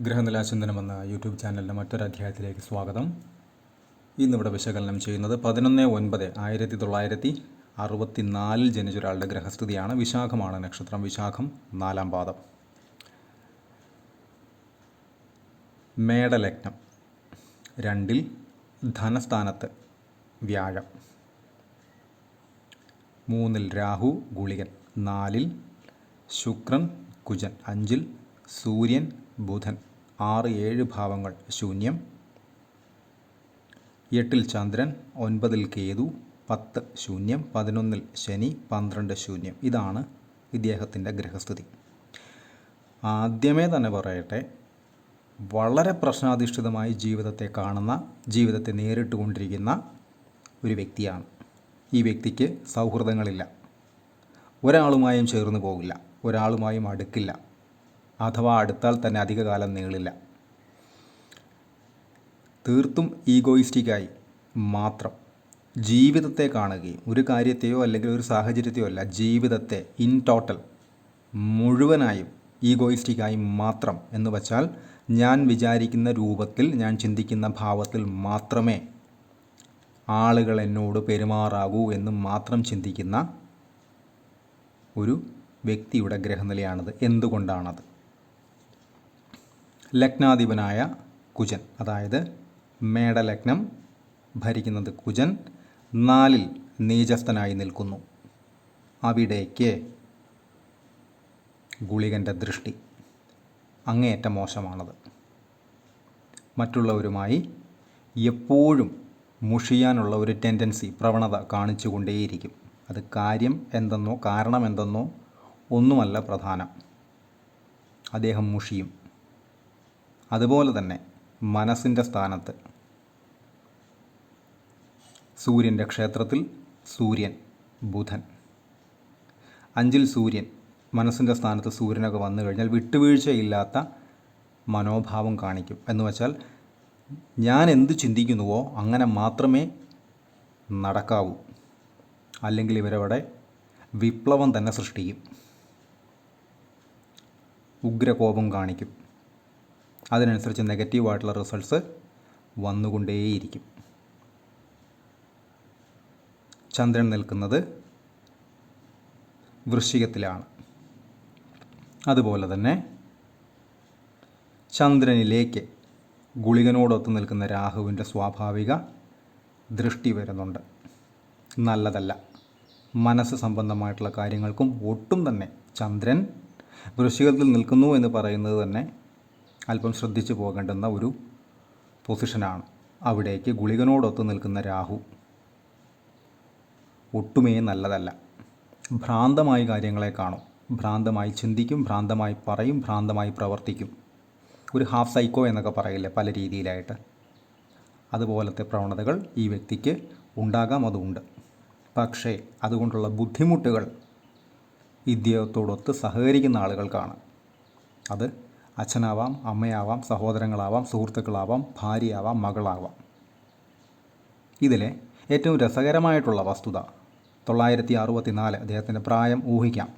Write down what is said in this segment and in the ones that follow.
ഗ്രഹനിലാചിന്തനം എന്ന യൂട്യൂബ് ചാനലിന്റെ മറ്റൊരു അധ്യായത്തിലേക്ക് സ്വാഗതം. ഇന്നിവിടെ വിശകലനം ചെയ്യുന്നത് പതിനൊന്ന് ഒൻപത് ആയിരത്തി തൊള്ളായിരത്തി അറുപത്തി നാലിൽ ജനിച്ച ഒരാളുടെ ഗ്രഹസ്ഥിതിയാണ്. വിശാഖമാണ് നക്ഷത്രം. വിശാഖം നാലാം പാദം. മേടലഗ്നം. രണ്ടിൽ ധനസ്ഥാനത്ത് വ്യാഴം. മൂന്നിൽ രാഹു ഗുളികൻ. നാലിൽ ശുക്രൻ കുജൻ. അഞ്ചിൽ സൂര്യൻ ബുധൻ. ആറ് ഏഴ് ഭാവങ്ങൾ. ശൂന്യം. എട്ടിൽ ചന്ദ്രൻ ഒൻപതിൽ കേതു പത്ത് ശൂന്യം പതിനൊന്നിൽ ശനി പന്ത്രണ്ട് ശൂന്യം. ഇതാണ് ഇദ്ദേഹത്തിന്റെ ഗ്രഹസ്ഥിതി. ആദ്യമേ തന്നെ പറയട്ടെ വളരെ പ്രശ്നാധിഷ്ഠിതമായി ജീവിതത്തെ കാണുന്ന ജീവിതത്തെ നേരിട്ട് കൊണ്ടിരിക്കുന്ന ഒരു വ്യക്തിയാണ്. ഈ വ്യക്തിക്ക് സൗഹൃദങ്ങളില്ല. ഒരാളുമായും ചേർന്ന് പോകില്ല. ഒരാളുമായും അടുക്കില്ല. അഥവാ അടുത്താൽ തന്നെ അധികകാലം നീളില്ല. തീർത്തും ഈഗോയിസ്റ്റിക്കായി മാത്രം ജീവിതത്തെ കാണുകയും ഒരു കാര്യത്തെയോ അല്ലെങ്കിൽ ഒരു സാഹചര്യത്തെയോ അല്ല ജീവിതത്തെ ഇൻ ടോട്ടൽ മുഴുവനായും ഈഗോയിസ്റ്റിക്കായി മാത്രം എന്ന് വച്ചാൽ ഞാൻ വിചാരിക്കുന്ന രൂപത്തിൽ ഞാൻ ചിന്തിക്കുന്ന ഭാവത്തിൽ മാത്രമേ ആളുകൾ എന്നോട് പെരുമാറാകൂ എന്ന് മാത്രം ചിന്തിക്കുന്ന ഒരു വ്യക്തിയുടെ ഗ്രഹനിലയാണത് എന്തുകൊണ്ടാണത്? ലഗ്നാധിപനായ കുജൻ. അതായത് മേടലഗ്നം ഭരിക്കുന്നത് കുജൻ നാലിൽ നീചസ്ഥനായി നിൽക്കുന്നു. അവിടേക്ക് ഗുളികന്റെ ദൃഷ്ടി. അങ്ങേയറ്റം മോശമാണത്. മറ്റുള്ളവരുമായി എപ്പോഴും മുഷിയാനുള്ള ഒരു ടെൻഡൻസി പ്രവണത കാണിച്ചുകൊണ്ടേയിരിക്കും. അത് കാര്യം എന്തെന്നോ കാരണം എന്തെന്നോ ഒന്നുമല്ല പ്രധാനം. അദ്ദേഹം മുഷിയും. അതുപോലെ തന്നെ മനസ്സിന്റെ സ്ഥാനത്ത് സൂര്യന്റെ ക്ഷേത്രത്തിൽ സൂര്യൻ ബുധൻ. അഞ്ചിൽ സൂര്യൻ മനസ്സിന്റെ സ്ഥാനത്ത് സൂര്യനൊക്കെ വന്നു കഴിഞ്ഞാൽ വിട്ടുവീഴ്ചയില്ലാത്ത മനോഭാവം കാണിക്കും. എന്ന് വെച്ചാൽ ഞാൻ എന്ത് ചിന്തിക്കുന്നുവോ അങ്ങനെ മാത്രമേ നടക്കാവൂ. അല്ലെങ്കിൽ ഇവരവിടെ വിപ്ലവം തന്നെ സൃഷ്ടിക്കും. ഉഗ്രകോപം കാണിക്കും. അതിനനുസരിച്ച് നെഗറ്റീവായിട്ടുള്ള റിസൾട്ട്സ് വന്നുകൊണ്ടേയിരിക്കും. ചന്ദ്രൻ നിൽക്കുന്നത് വൃശ്ചികത്തിലാണ്. അതുപോലെ തന്നെ ചന്ദ്രനിലേക്ക് ഗുളികനോടൊത്ത് നിൽക്കുന്ന രാഹുവിന്റെ സ്വാഭാവിക ദൃഷ്ടി വരുന്നുണ്ട്. നല്ലതല്ല. മനസ്സ് സംബന്ധമായിട്ടുള്ള കാര്യങ്ങൾക്കും ഒട്ടും തന്നെ ചന്ദ്രൻ വൃശ്ചികത്തിൽ നിൽക്കുന്നു എന്ന് പറയുന്നത് തന്നെ അല്പം ശ്രദ്ധിച്ചു പോകേണ്ടുന്ന ഒരു പൊസിഷനാണ്. അവിടേക്ക് ഗുളികനോടൊത്ത് നിൽക്കുന്ന രാഹു. ഒട്ടുമേ നല്ലതല്ല. ഭ്രാന്തമായി കാര്യങ്ങളെ കാണും. ഭ്രാന്തമായി ചിന്തിക്കും ഭ്രാന്തമായി പറയും ഭ്രാന്തമായി പ്രവർത്തിക്കും. ഒരു ഹാഫ് സൈക്കോ എന്നൊക്കെ പറയില്ലേ പല രീതിയിലായിട്ട്. അതുപോലത്തെ പ്രവണതകൾ ഈ വ്യക്തിക്ക് ഉണ്ടാകാം അതുണ്ട്. പക്ഷേ അതുകൊണ്ടുള്ള ബുദ്ധിമുട്ടുകൾ ഇദ്ദേഹത്തോടൊത്ത് സഹകരിക്കുന്ന ആളുകൾക്കാണ് അത് അച്ഛനാവാം അമ്മയാവാം സഹോദരങ്ങളാവാം സുഹൃത്തുക്കളാവാം ഭാര്യയാവാം മകളാവാം. ഇതിലെ ഏറ്റവും രസകരമായിട്ടുള്ള വസ്തുത തൊള്ളായിരത്തി അറുപത്തി നാല് അദ്ദേഹത്തിന്റെ പ്രായം ഊഹിക്കാം.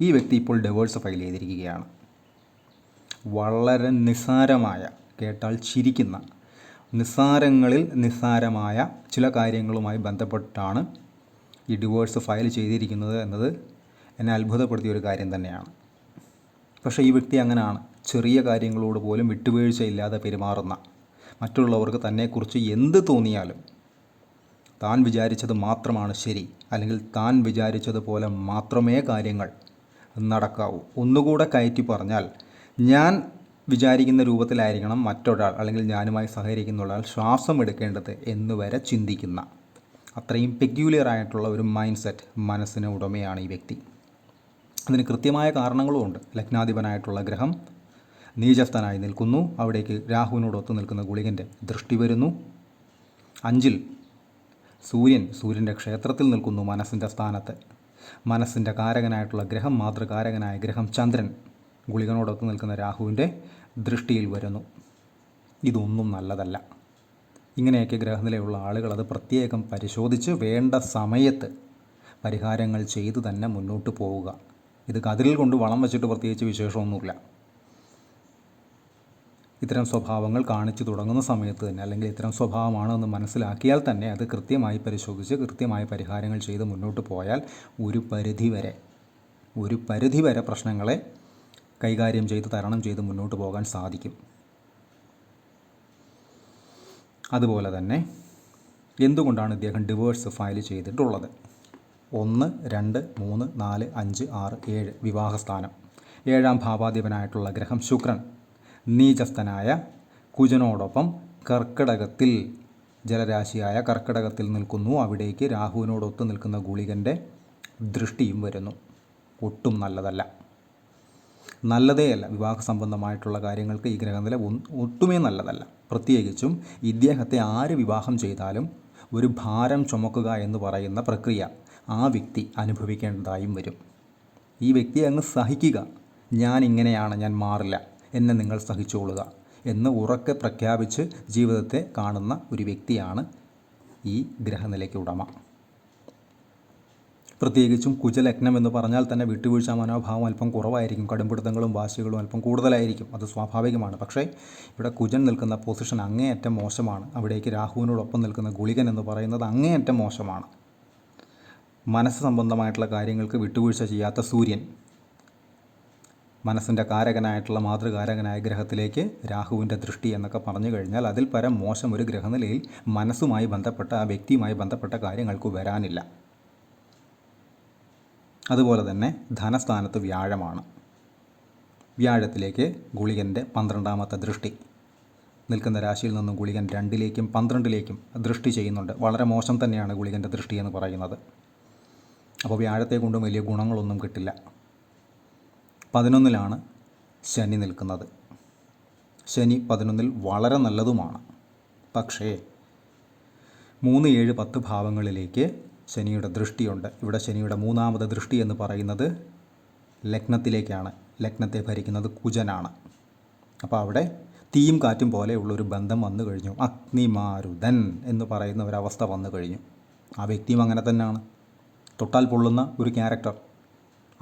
ഈ വ്യക്തി ഇപ്പോൾ ഡിവോഴ്സ് ഫയൽ ചെയ്തിരിക്കുകയാണ്. വളരെ നിസ്സാരമായ കേട്ടാൽ ചിരിക്കുന്ന നിസ്സാരങ്ങളിൽ നിസ്സാരമായ ചില കാര്യങ്ങളുമായി ബന്ധപ്പെട്ടാണ് ഈ ഡിവോഴ്സ് ഫയൽ ചെയ്തിരിക്കുന്നത് എന്നത് എന്നെ അത്ഭുതപ്പെടുത്തിയ ഒരു കാര്യം തന്നെയാണ്. പക്ഷേ ഈ വ്യക്തി അങ്ങനെയാണ്. ചെറിയ കാര്യങ്ങളോട് പോലും വിട്ടുവീഴ്ചയില്ലാതെ പെരുമാറുന്ന മറ്റുള്ളവർക്ക് തന്നെക്കുറിച്ച് എന്ത് തോന്നിയാലും താൻ വിചാരിച്ചത് മാത്രമാണ് ശരി. അല്ലെങ്കിൽ താൻ വിചാരിച്ചതുപോലെ മാത്രമേ കാര്യങ്ങൾ നടക്കാവൂ. ഒന്നുകൂടെ കയറ്റി പറഞ്ഞാൽ ഞാൻ വിചാരിക്കുന്ന രൂപത്തിലായിരിക്കണം മറ്റൊരാൾ അല്ലെങ്കിൽ ഞാനുമായി സഹകരിക്കുന്ന ഒരാൾ ശ്വാസം എടുക്കേണ്ടത് എന്ന് വരെ ചിന്തിക്കുന്ന. അത്രയും പെക്യൂലിയർ ആയിട്ടുള്ള ഒരു മൈൻഡ് സെറ്റ് മനസ്സിന് ഉടമയാണ് ഈ വ്യക്തി. അതിന് കൃത്യമായ കാരണങ്ങളും ഉണ്ട്. ലഗ്നാധിപനായിട്ടുള്ള ഗ്രഹം നീചസ്ഥനായി നിൽക്കുന്നു. അവിടേക്ക് രാഹുവിനോടൊത്ത് നിൽക്കുന്ന ഗുളികന്റെ ദൃഷ്ടി വരുന്നു. അഞ്ചിൽ സൂര്യൻ സൂര്യന്റെ ക്ഷേത്രത്തിൽ നിൽക്കുന്നു. മനസ്സിന്റെ സ്ഥാനത്ത് മനസ്സിന്റെ കാരകനായിട്ടുള്ള ഗ്രഹം മാതൃകാരകനായ ഗ്രഹം ചന്ദ്രൻ ഗുളികനോടൊത്ത് നിൽക്കുന്ന രാഹുവിന്റെ ദൃഷ്ടിയിൽ വരുന്നു. ഇതൊന്നും നല്ലതല്ല. ഇങ്ങനെയൊക്കെ ഗ്രഹനിലയുള്ള ആളുകൾ അത് പ്രത്യേകം പരിശോധിച്ച് വേണ്ട സമയത്ത് പരിഹാരങ്ങൾ ചെയ്തു തന്നെ മുന്നോട്ട് പോവുക. ഇത് കതിരിൽ കൊണ്ട് വളം വെച്ചിട്ട് പ്രത്യേകിച്ച് വിശേഷമൊന്നുമില്ല. ഇത്തരം സ്വഭാവങ്ങൾ കാണിച്ചു തുടങ്ങുന്ന സമയത്ത് തന്നെ അല്ലെങ്കിൽ ഇത്തരം സ്വഭാവമാണെന്ന് മനസ്സിലാക്കിയാൽ തന്നെ അത് കൃത്യമായി പരിശോധിച്ച് കൃത്യമായ പരിഹാരങ്ങൾ ചെയ്ത് മുന്നോട്ട് പോയാൽ ഒരു പരിധി വരെ ഒരു പരിധി വരെ പ്രശ്നങ്ങളെ കൈകാര്യം ചെയ്ത് തരണം ചെയ്ത് മുന്നോട്ട് പോകാൻ സാധിക്കും. അതുപോലെ തന്നെ എന്തുകൊണ്ടാണ് ഇദ്ദേഹം ഡിവോഴ്സ് ഫയൽ ചെയ്തിട്ടുള്ളത്? ഒന്ന് രണ്ട് മൂന്ന് നാല് അഞ്ച് ആറ് ഏഴ് വിവാഹസ്ഥാനം. ഏഴാം ഭാവാധിപനായിട്ടുള്ള ഗ്രഹം ശുക്രൻ. നീചസ്ഥനായ കുജനോടൊപ്പം കർക്കിടകത്തിൽ ജലരാശിയായ കർക്കിടകത്തിൽ നിൽക്കുന്നു. അവിടേക്ക് രാഹുവിനോടൊത്ത് നിൽക്കുന്ന ഗുളികന്റെ ദൃഷ്ടിയും വരുന്നു. ഒട്ടും നല്ലതല്ല. നല്ലതേ അല്ല വിവാഹ സംബന്ധമായിട്ടുള്ള കാര്യങ്ങൾക്ക് ഈ ഗ്രഹനില ഒട്ടുമേ നല്ലതല്ല. പ്രത്യേകിച്ചും ഇദ്ദേഹത്തെ ആര് വിവാഹം ചെയ്താലും ഒരു ഭാരം ചുമക്കുക എന്ന് പറയുന്ന പ്രക്രിയ. ആ വ്യക്തി അനുഭവിക്കേണ്ടതായും വരും. ഈ വ്യക്തിയെ അങ്ങ് സഹിക്കുക. ഞാൻ ഇങ്ങനെയാണ് ഞാൻ മാറില്ല. എന്നെ നിങ്ങൾ സഹിച്ചുകൊള്ളുക എന്ന് ഉറക്കെ പ്രഖ്യാപിച്ച് ജീവിതത്തെ കാണുന്ന ഒരു വ്യക്തിയാണ് ഈ ഗ്രഹനിലയ്ക്ക് ഉടമ. പ്രത്യേകിച്ചും കുജലഗ്നം എന്ന് പറഞ്ഞാൽ തന്നെ വിട്ടുവീഴ്ച മനോഭാവം അല്പം കുറവായിരിക്കും. കടുംപിടുത്തങ്ങളും വാശികളും അല്പം കൂടുതലായിരിക്കും. അത് സ്വാഭാവികമാണ്. പക്ഷേ ഇവിടെ കുജൻ നിൽക്കുന്ന പൊസിഷൻ അങ്ങേയറ്റം മോശമാണ്. അവിടേക്ക് രാഹുവിനോടൊപ്പം നിൽക്കുന്ന ഗുളികൻ എന്ന് പറയുന്നത് അങ്ങേയറ്റം മോശമാണ്. മനസ്സ് സംബന്ധമായിട്ടുള്ള കാര്യങ്ങൾക്ക് വിട്ടുവീഴ്ച ചെയ്യാത്ത സൂര്യൻ മനസ്സിന്റെ കാരകനായിട്ടുള്ള മാതൃകാരകനായ ഗ്രഹത്തിലേക്ക് രാഹുവിന്റെ ദൃഷ്ടി എന്നൊക്കെ പറഞ്ഞു കഴിഞ്ഞാൽ അതിൽ പരം മോശം ഒരു ഗ്രഹനിലയിൽ മനസ്സുമായി ബന്ധപ്പെട്ട ആ വ്യക്തിയുമായി ബന്ധപ്പെട്ട കാര്യങ്ങൾക്ക് വരാനില്ല. അതുപോലെ തന്നെ ധനസ്ഥാനത്ത് വ്യാഴമാണ്. വ്യാഴത്തിലേക്ക് ഗുളികന്റെ പന്ത്രണ്ടാമത്തെ ദൃഷ്ടി. നിൽക്കുന്ന രാശിയിൽ നിന്നും ഗുളികൻ രണ്ടിലേക്കും പന്ത്രണ്ടിലേക്കും ദൃഷ്ടി ചെയ്യുന്നുണ്ട്. വളരെ മോശം തന്നെയാണ് ഗുളികന്റെ ദൃഷ്ടി എന്ന് പറയുന്നത്. അപ്പോൾ വ്യാഴത്തെ കൊണ്ടും വലിയ ഗുണങ്ങളൊന്നും കിട്ടില്ല. പതിനൊന്നിലാണ് ശനി നിൽക്കുന്നത്. ശനി പതിനൊന്നിൽ വളരെ നല്ലതുമാണ്. പക്ഷേ മൂന്ന് ഏഴ് പത്ത് ഭാവങ്ങളിലേക്ക് ശനിയുടെ ദൃഷ്ടിയുണ്ട്. ഇവിടെ ശനിയുടെ മൂന്നാമത് ദൃഷ്ടി എന്ന് പറയുന്നത് ലഗ്നത്തിലേക്കാണ്. ലഗ്നത്തെ ഭരിക്കുന്നത് കുജനാണ്. അപ്പോൾ അവിടെ തീയും കാറ്റും പോലെയുള്ളൊരു ബന്ധം വന്നു കഴിഞ്ഞു. അഗ്നിമാരുതൻ എന്ന് പറയുന്ന ഒരവസ്ഥ വന്നു കഴിഞ്ഞു. ആ വ്യക്തിയും അങ്ങനെ തന്നെയാണ്. തൊട്ടാൽ പൊള്ളുന്ന ഒരു ക്യാരക്ടർ.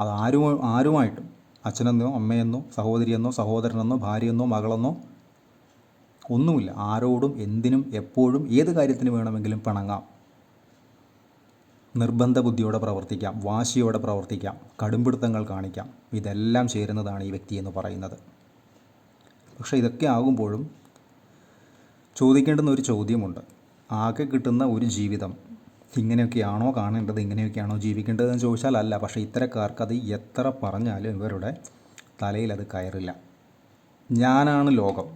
അത് ആരും ആരുമായിട്ടും അച്ഛനെന്നോ അമ്മയെന്നോ സഹോദരിയെന്നോ സഹോദരനെന്നോ ഭാര്യയെന്നോ മകളെന്നോ ഒന്നുമില്ല. ആരോടും എന്തിനും എപ്പോഴും ഏത് കാര്യത്തിന് വേണമെങ്കിലും പിണങ്ങാം. നിർബന്ധ ബുദ്ധിയോടെ പ്രവർത്തിക്കാം വാശിയോടെ പ്രവർത്തിക്കാം കടുംപിടുത്തങ്ങൾ കാണിക്കാം. ഇതെല്ലാം ചേരുന്നതാണ് ഈ വ്യക്തി എന്ന് പറയുന്നത്. പക്ഷേ ഇതൊക്കെ ആകുമ്പോഴും ചോദിക്കേണ്ടുന്ന ഒരു ചോദ്യമുണ്ട്. ആകെ കിട്ടുന്ന ഒരു ജീവിതം ഇങ്ങനെയൊക്കെയാണോ കാണേണ്ടത്? ഇങ്ങനെയൊക്കെയാണോ ജീവിക്കേണ്ടതെന്ന് ചോദിച്ചാൽ അല്ല പക്ഷേ ഇത്തരക്കാർക്ക് അത് എത്ര പറഞ്ഞാലും ഇവരുടെ തലയിൽ അത് കയറില്ല. ഞാനാണ് ലോകം.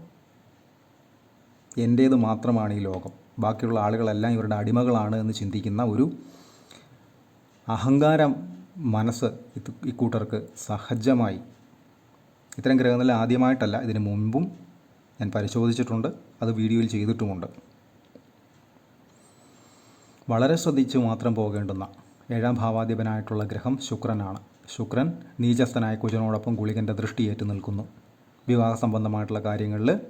എന്റേത് മാത്രമാണ് ഈ ലോകം. ബാക്കിയുള്ള ആളുകളെല്ലാം ഇവരുടെ അടിമകളാണ് എന്ന് ചിന്തിക്കുന്ന ഒരു അഹങ്കാരം മനസ്സ് ഇക്കൂട്ടർക്ക് സഹജമായി. ഇത്തരം ഗ്രഹങ്ങളിൽ ആദ്യമായിട്ടല്ല ഇതിനു മുൻപും ഞാൻ പരിശോധിച്ചിട്ടുണ്ട്. അത് വീഡിയോയിൽ ചെയ്തിട്ടുമുണ്ട്. വളരെ ശ്രദ്ധിച്ചു മാത്രം പോകേണ്ടുന്ന ഏഴാം ഭാവാധിപനായിട്ടുള്ള ഗ്രഹം ശുക്രനാണ്. ശുക്രൻ നീചസ്ഥനായ കുജനോടൊപ്പം ഗുളികന്റെ ഏറ്റു നിൽക്കുന്നു. വിവാഹ സംബന്ധമായിട്ടുള്ള കാര്യങ്ങളിൽ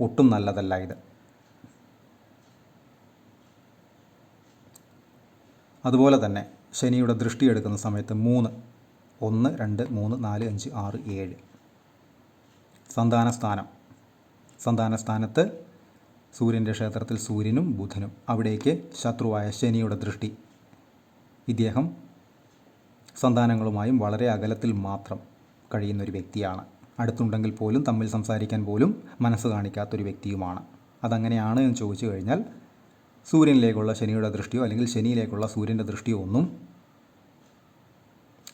ഒട്ടും നല്ലതല്ല ഇത്. അതുപോലെ തന്നെ ശനിയുടെ ദൃഷ്ടി എടുക്കുന്ന സമയത്ത് മൂന്ന് ഒന്ന് രണ്ട് മൂന്ന് നാല് അഞ്ച് ആറ് ഏഴ്. സന്താനസ്ഥാനം. സ്ഥാനം സന്താന സ്ഥാനത്ത് സൂര്യന്റെ ക്ഷേത്രത്തിൽ സൂര്യനും ബുധനും. അവിടേക്ക് ശത്രുവായ ശനിയുടെ ദൃഷ്ടി. ഇദ്ദേഹം സന്താനങ്ങളുമായും വളരെ അകലത്തിൽ മാത്രം കഴിയുന്ന ഒരു വ്യക്തിയാണ്. അടുത്തുണ്ടെങ്കിൽ പോലും തമ്മിൽ സംസാരിക്കാൻ പോലും മനസ്സ് കാണിക്കാത്തൊരു വ്യക്തിയുമാണ്. അതങ്ങനെയാണ് എന്ന് ചോദിച്ചു കഴിഞ്ഞാൽ സൂര്യനിലേക്കുള്ള ശനിയുടെ ദൃഷ്ടിയോ അല്ലെങ്കിൽ ശനിയിലേക്കുള്ള സൂര്യന്റെ ദൃഷ്ടിയോ ഒന്നും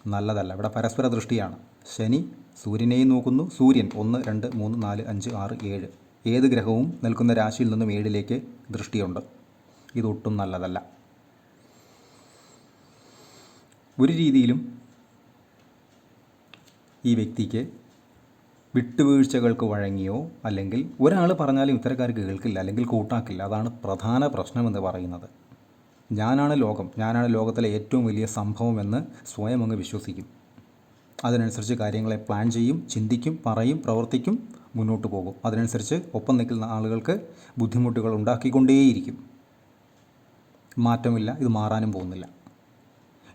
നല്ലതല്ല. ഇവിടെ പരസ്പര ദൃഷ്ടിയാണ്. ശനി സൂര്യനെയും നോക്കുന്നു. സൂര്യൻ ഒന്ന് രണ്ട് മൂന്ന് നാല് അഞ്ച് ആറ് ഏഴ്. ഏത് ഗ്രഹവും നിൽക്കുന്ന രാശിയിൽ നിന്നും ഏഴിലേക്ക് ദൃഷ്ടിയുണ്ട്. ഇതൊട്ടും നല്ലതല്ല. ഒരു രീതിയിലും ഈ വ്യക്തിക്ക് വിട്ടുവീഴ്ചകൾക്ക് വഴങ്ങിയോ അല്ലെങ്കിൽ ഒരാൾ പറഞ്ഞാലും ഇത്തരക്കാർക്ക് കേൾക്കില്ല അല്ലെങ്കിൽ കൂട്ടാക്കില്ല. അതാണ് പ്രധാന പ്രശ്നമെന്ന് പറയുന്നത്. ഞാനാണ് ലോകം. ഞാനാണ് ലോകത്തിലെ ഏറ്റവും വലിയ സംഭവമെന്ന് സ്വയം അങ്ങ് വിശ്വസിക്കും. അതിനനുസരിച്ച് കാര്യങ്ങളെ പ്ലാൻ ചെയ്യും ചിന്തിക്കും പറയും പ്രവർത്തിക്കും. മുന്നോട്ട് പോകും. അതിനനുസരിച്ച് ഒപ്പം നിൽക്കുന്ന ആളുകൾക്ക് ബുദ്ധിമുട്ടുകൾ ഉണ്ടാക്കിക്കൊണ്ടേയിരിക്കും. മാറ്റമില്ല ഇത് മാറാനും പോകുന്നില്ല.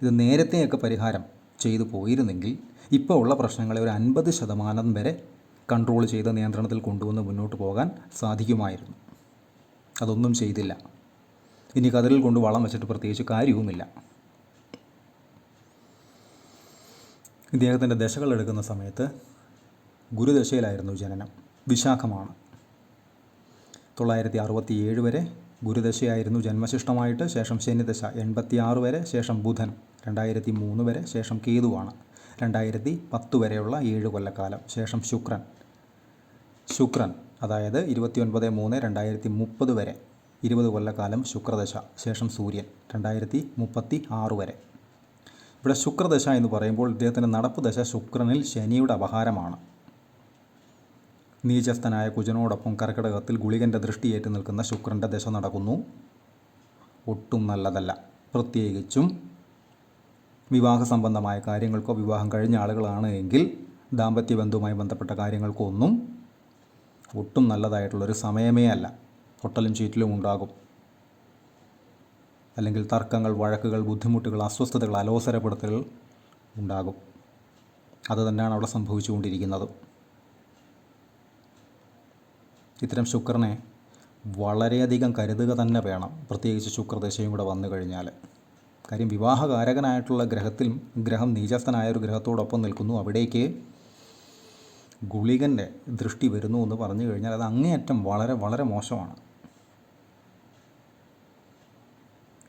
ഇത് നേരത്തെയൊക്കെ പരിഹാരം ചെയ്തു പോയിരുന്നെങ്കിൽ ഇപ്പോൾ ഉള്ള പ്രശ്നങ്ങളെ ഒരു അൻപത് ശതമാനം വരെ കൺട്രോൾ ചെയ്ത് നിയന്ത്രണത്തിൽ കൊണ്ടുവന്ന് മുന്നോട്ട് പോകാൻ സാധിക്കുമായിരുന്നു. അതൊന്നും ചെയ്തില്ല. ഇനി കതിരിൽ കൊണ്ട് വളം വെച്ചിട്ട് പ്രത്യേകിച്ച് കാര്യവുമില്ല. ഇദ്ദേഹത്തിന്റെ ദശകൾ എടുക്കുന്ന സമയത്ത് ഗുരുദശയിലായിരുന്നു ജനനം. വിശാഖമാണ്. തൊള്ളായിരത്തി അറുപത്തി ഏഴ് വരെ ഗുരുദശയായിരുന്നു ജന്മശിഷ്ടമായിട്ട് ശേഷം ശനിദശ എൺപത്തിയാറ് വരെ ശേഷം ബുധൻ രണ്ടായിരത്തി മൂന്ന് വരെ ശേഷം കേതുവാണ് രണ്ടായിരത്തി പത്ത് വരെയുള്ള ഏഴ് കൊല്ലക്കാലം ശേഷം ശുക്രൻ. ശുക്രൻ അതായത് ഇരുപത്തി ഒൻപത് മൂന്ന് രണ്ടായിരത്തി മുപ്പത് വരെ ഇരുപത് കൊല്ലക്കാലം ശുക്രദശ ശേഷം സൂര്യൻ രണ്ടായിരത്തി മുപ്പത്തി ആറ് വരെ. ഇവിടെ ശുക്രദശ എന്ന് പറയുമ്പോൾ ഇദ്ദേഹത്തിന്റെ നടപ്പ് ദശ ശുക്രനിൽ ശനിയുടെ അപഹാരമാണ്. നീചസ്ഥനായ കുജനോടൊപ്പം കർക്കിടകത്തിൽ ഗുളികന്റെ ദൃഷ്ടിയേറ്റ് നിൽക്കുന്ന ശുക്രന്റെ ദശ നടക്കുന്നു. ഒട്ടും നല്ലതല്ല. പ്രത്യേകിച്ചും വിവാഹ സംബന്ധമായ കാര്യങ്ങൾക്കോ വിവാഹം കഴിഞ്ഞ ആളുകളാണ് എങ്കിൽ ദാമ്പത്യ ബന്ധവുമായി ബന്ധപ്പെട്ട കാര്യങ്ങൾക്കോ ഒന്നും ഒട്ടും നല്ലതായിട്ടുള്ളൊരു സമയമേ അല്ല. പൊട്ടലും ചീറ്റലും ഉണ്ടാകും. അല്ലെങ്കിൽ തർക്കങ്ങൾ വഴക്കുകൾ ബുദ്ധിമുട്ടുകൾ അസ്വസ്ഥതകൾ അലോസരപ്പെടുത്തലുകൾ ഉണ്ടാകും. അത് തന്നെയാണ് അവിടെ സംഭവിച്ചുകൊണ്ടിരിക്കുന്നത്. ഇത്തരം ശുക്രനെ വളരെയധികം കരുതുക തന്നെ വേണം. പ്രത്യേകിച്ച് ശുക്രദശയും കൂടെ വന്നു കഴിഞ്ഞാൽ കാര്യം വിവാഹകാരകനായിട്ടുള്ള ഗ്രഹത്തിൽ ഗ്രഹം നീചസ്ഥനായ ഒരു ഗ്രഹത്തോടൊപ്പം നിൽക്കുന്നു. അവിടേക്ക് ഗുളികന്റെ ദൃഷ്ടി വരുന്നു എന്ന് പറഞ്ഞു കഴിഞ്ഞാൽ അത് അങ്ങേയറ്റം വളരെ വളരെ മോശമാണ്.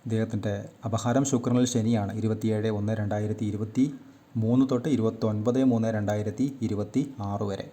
ഇദ്ദേഹത്തിന്റെ അപഹാരം ശുക്രനിൽ ശനിയാണ്. ഇരുപത്തിയേഴ് ഒന്ന് രണ്ടായിരത്തി ഇരുപത്തി മൂന്ന് തൊട്ട് ഇരുപത്തൊൻപത് മൂന്ന് രണ്ടായിരത്തി ഇരുപത്തി ആറ് വരെ.